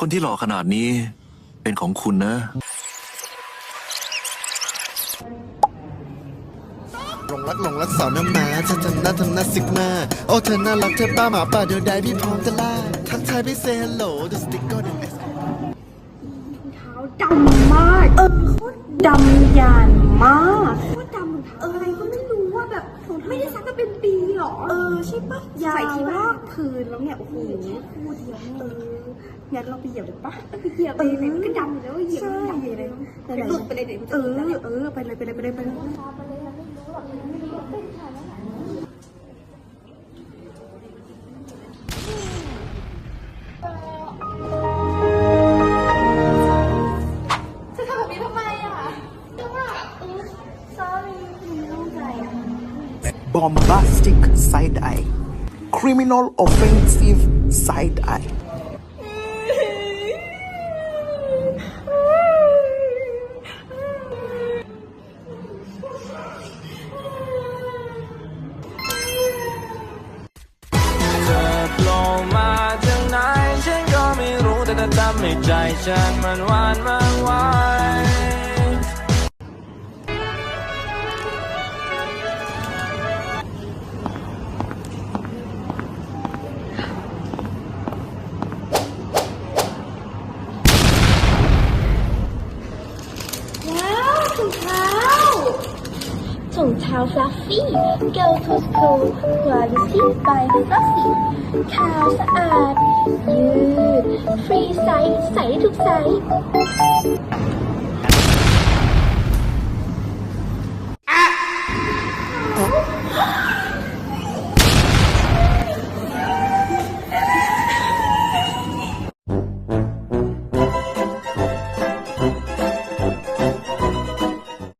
คนที่หล่อขนาดนี้เป็นของคุณนะ หลงรักหลงรักสาวน้ำหมาเธอทำหน้าทำหน้าสิกมา โอ้เธอน่ารักเธอป้าหมาป่าเดียวใดพี่พร้อมจะล่าทักทายพี่เซฮัลโหลดูสติ๊กเกอร์เดนเอสเท้าดำมาก เออโคตรดำยานมากโคตรดำรองเท้าอะไรก็ไม่รู้ว่าแบบ ไม่ได้ซักกันเป็นปีห รอเออใช่ปะใส่ที่ว่าพื้นแล้วเนี่ยโอ้โหคู่เดียวเอองั้นเราไปเหยียบเลยปะไปเหยียบไปไหนมันก็ดำอยู่แล้วเหยียบมันดำอยู่เลยไปไหนไปเลยเดี๋ยวเออเออไปเลยไปเลยไปเลยไปเลย bombastic side eye, criminal offensive side eye. เธอโผล่มาจากไหนฉันก็ไม่รู้แต่เธอทำให้ใจฉันมันหวานมันไหว ว้ งเท้าถุงเท้า fluffy go to school quality by fluffy ขาวสะอาด ยืด ฟรีไซส์ใส่ทุกไซส์